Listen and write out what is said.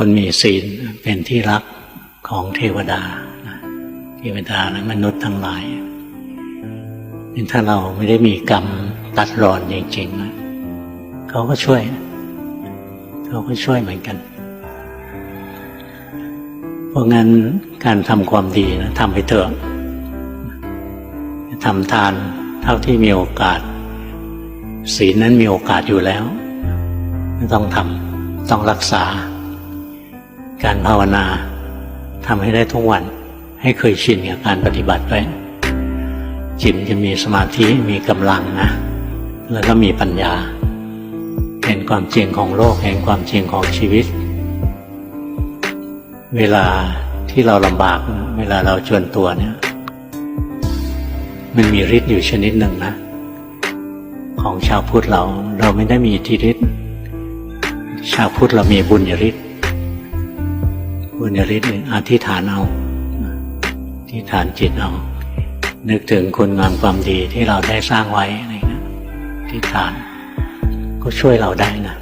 คนมีศีลเป็นที่รักของเทวดาเทวดาและมนุษย์ทั้งหลายถ้าเราไม่ได้มีกรรมตัดรอนจริงๆนะเขาก็ช่วย เขาก็ช่วยเหมือนกัน เพราะงั้นการทำความดีนะทำไปเถอะทำทานเท่าที่มีโอกาส ศีลนั้นมีโอกาสอยู่แล้วไม่ต้องทำต้องรักษา การภาวนาทำให้ได้ทุกวัน ให้เคยชินกับการปฏิบัติไปจิตจะมีสมาธิมีกำลังนะ แล้วก็มีปัญญา เห็นความจริงของโลกเห็นความจริงของชีวิต เวลาที่เราลำบาก เวลาเราจวนตัวเนี่ย มันมีฤทธิ์อยู่ชนิดหนึ่งนะ ของชาวพุทธเราเราไม่ได้มีอิทธิฤทธิ์ชาวพุทธเรามีบุญญฤทธิ์ บุญญฤทธิ์เนี่ยอธิษฐานเอาอธิษฐานจิตเอา นึกถึงคุณงามความดีที่เราได้สร้างไว้อะไรนะอธิษฐานก็ช่วยเราได้นะ